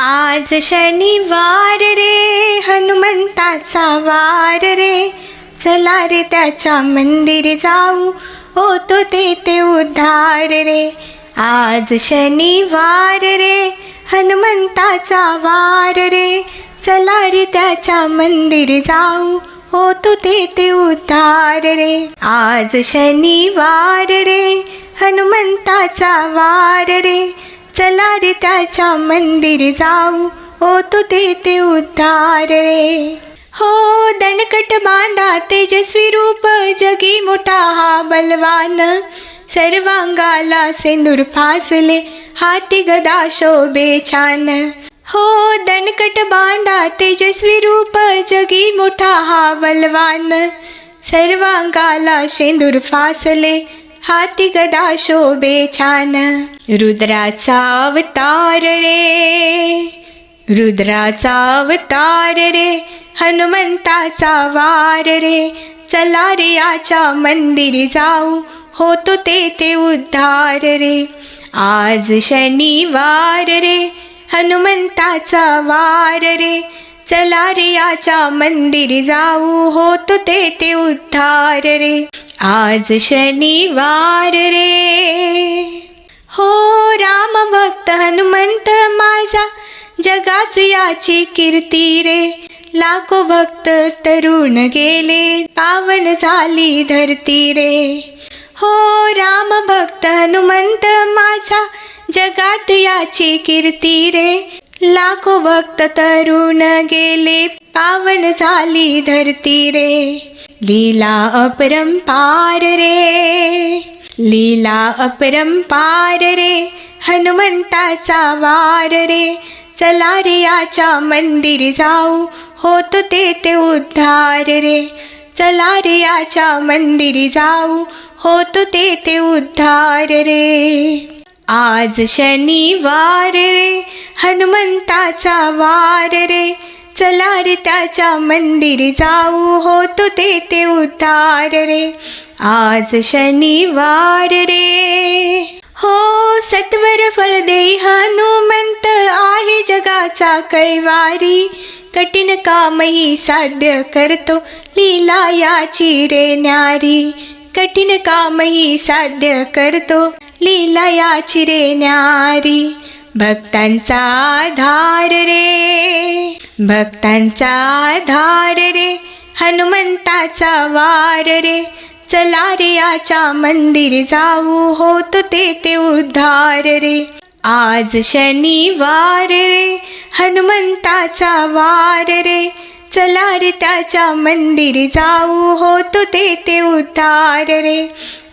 आज शनिवार रे हनुमंताचा वार रे. चला रे त्याच्या मंदिर जाऊ होतो ते ते उद्धार रे. आज शनिवार रे हनुमंताचा वार रे. चला रे त्याच्या मंदिर जाऊ होतो ते ते उद्धार रे. आज शनिवार रे हनुमंताचा वार रे. चला रे त्याच्या मंदिर जाऊ. ओ ते ते उद्धार रे. हो दणकट बांधा तेजस्वी रूप जगी मोठा हा बलवान. सर्वांगाला सिंदूर फासले हाती गदा शोभे छान. हो दणकट बांधा तेजस्वी रूप जगी मोठा हा बलवान. सर्वांगाला सिंदूर फासले हाती गदा शोभे छान. रुद्राचा अवतार रे. रुद्राचा अवतार रे. हनुमंताचा वार रे. चला रे याच्या मंदिरी जाऊ. होतो ते ते उद्धार रे. आज शनिवार रे. हनुमंताचा वार रे. चला रे याच्या मंदिरी जाऊ. होतो ते ते उद्धार रे. आज शनिवार रे. हो राम भक्त हनुमंत माझा जगाच याची कीर्ती रे. लाखो भक्त तरुण गेले पावन झाली धरती रे. हो राम भक्त हनुमंत माझा जगात याची कीर्ती रे. लाखो भक्त तरुण गेले पावन झाली धरती रे. लीला अपरंपार रे। लीला अपरंपार रे। हनुमंताचा वार रे। चला रे याच्या मंदिर जाऊ। होतो ते ते उद्धार रे। चला रे याच्या मंदिर जाऊ। होतो ते ते उद्धार रे। आज शनिवार रे। हनुमंताचा वार रे। चला रे त्याच्या मंदिर जाऊ होतो ते ते उतार रे. आज शनिवार रे. हो सत्वर फलदेई हनुमंत आहे जगाचा कैवारी. कठीण कामही साध्य करतो लीला याची रे न्यारी. कठीण कामही साध्य करतो लीला याची रे न्यारी. भक्तांचा आधार रे भक्तांचा आधार रे हनुमंताचा वार रे चला रे याच्या मंदिर जाऊ होतो ते ते उद्धार रे. आज शनिवार रे हनुमंताचा वार रे चला रे त्याच्या मंदिर जाऊ होतो ते ते उद्धार रे.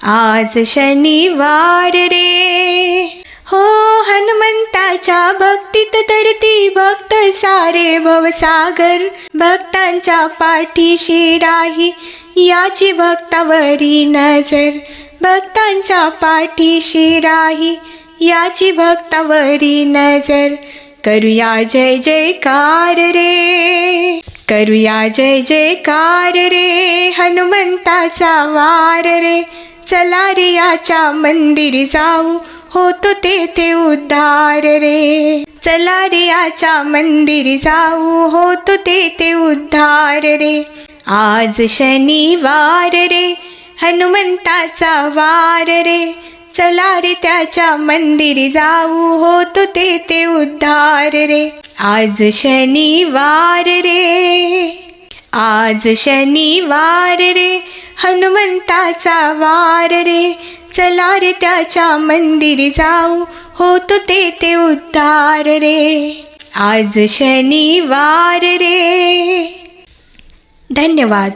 आज शनिवार रे हो हनुमंताच्या भक्तीत तरती भक्त सारे भवसागर. भक्तांच्या पाठीशी राही याची भक्तावरी नजर. भक्तांच्या पाठीशी राही याची भक्तावरी नजर. करूया जय जयकार रे करूया जय जयकार रे हनुमंताचा वार रे. चला रे याच्या मंदिर जाऊ होतो तेथे उद्धार रे. चला रे मंदिर जाऊ. होतो तेथे उद्धार रे. आज शनिवार रे. हनुमंताचा वार रे. चला रे त्याच्या मंदिर जाऊ. होतो ते ते उद्धार रे. आज शनिवार रे. आज शनिवार रे. हनुमंताचा वार रे. चला रे त्याच्या मंदिर जाऊ. होतो ते ते उद्धार रे. आज शनिवार रे. धन्यवाद.